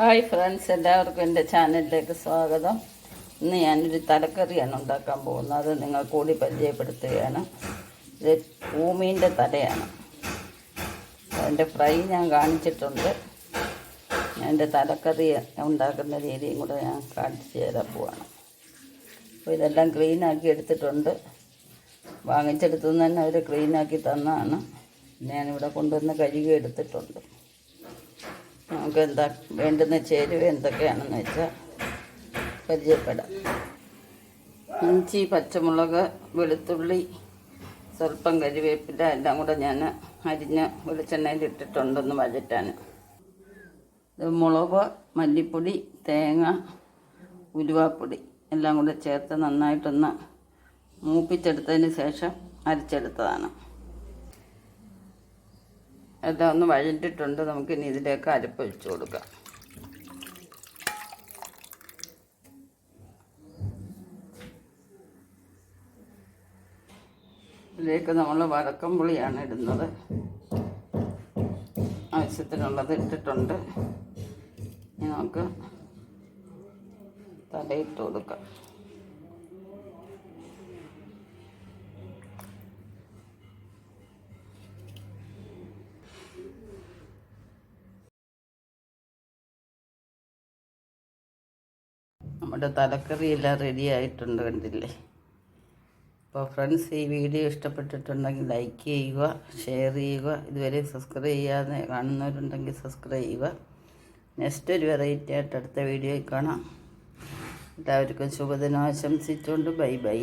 Hi friends എല്ലാവർക്കും എന്റെ ചാനലിലേക്ക് സ്വാഗതം. ഇന്ന് ഞാനൊരു തലക്കറിയാണ് ഉണ്ടാക്കാൻ പോകുന്നത്. അത് നിങ്ങൾ കൂടി പരിചയപ്പെടുത്തുകയാണ്. ഇത് ഭൂമീന്റെ തലയാണ്. അതിന്റെ ഫ്രൈ ഞാൻ കാണിച്ചിട്ടുണ്ട്. എന്റെ തലക്കറി ഉണ്ടാക്കുന്ന രീതിയും കൂടെ ഞാൻ കാണിച്ചു തരാൻ പോവാണ്. അപ്പോൾ ഇതെല്ലാം ക്ലീനാക്കി എടുത്തിട്ടുണ്ട്. വാങ്ങിച്ചെടുത്തു നിന്ന് തന്നെ അവർ ക്ലീനാക്കി തന്നാണ് ഞാനിവിടെ കൊണ്ടുവന്ന് കഴുകി എടുത്തിട്ടുണ്ട്. നമുക്ക് എന്താ വേണ്ടുന്ന ചേരുവ എന്തൊക്കെയാണെന്ന് വെച്ചാൽ പരിചയപ്പെടാം. ഇഞ്ചി പച്ചമുളക് വെളുത്തുള്ളി സ്വല്പം കരിവേപ്പില എല്ലാം കൂടെ ഞാൻ അരിഞ്ഞ് വെളിച്ചെണ്ണയിൽ ഇട്ടിട്ടുണ്ടെന്ന് വഴറ്റാൻ മുളക് മല്ലിപ്പൊടി തേങ്ങ ഉലുവാപ്പൊടി എല്ലാം കൂടെ ചേർത്ത് നന്നായിട്ടൊന്ന് മൂപ്പിച്ചെടുത്തതിന് ശേഷം അരച്ചെടുത്തതാണ്. എല്ലാം ഒന്ന് നമുക്ക് ഇനി ഇതിലേക്ക് അരപ്പ് ഒഴിച്ചു കൊടുക്കാം. ഇതിലേക്ക് നമ്മൾ വടക്കം പുളിയാണ് ഇടുന്നത്. ആവശ്യത്തിനുള്ളത് ഇട്ടിട്ടുണ്ട്. ഇനി നമുക്ക് തലയിട്ട് കൊടുക്കാം. നമ്മുടെ തലക്കറിയെല്ലാം റെഡി ആയിട്ടുണ്ട് കണ്ടില്ലേ? അപ്പോൾ ഫ്രണ്ട്സ് ഈ വീഡിയോ ഇഷ്ടപ്പെട്ടിട്ടുണ്ടെങ്കിൽ ലൈക്ക് ചെയ്യുക ഷെയർ ചെയ്യുക ഇതുവരെ സബ്സ്ക്രൈബ് ചെയ്യാതെ കാണുന്നവരുണ്ടെങ്കിൽ സബ്സ്ക്രൈബ് ചെയ്യുക. നെക്സ്റ്റ് ഒരു വെറൈറ്റി ആയിട്ട് അടുത്ത വീഡിയോയിൽ കാണാം. എല്ലാവർക്കും ശുഭദിനം ആശംസിച്ചുകൊണ്ട് ബൈ ബൈ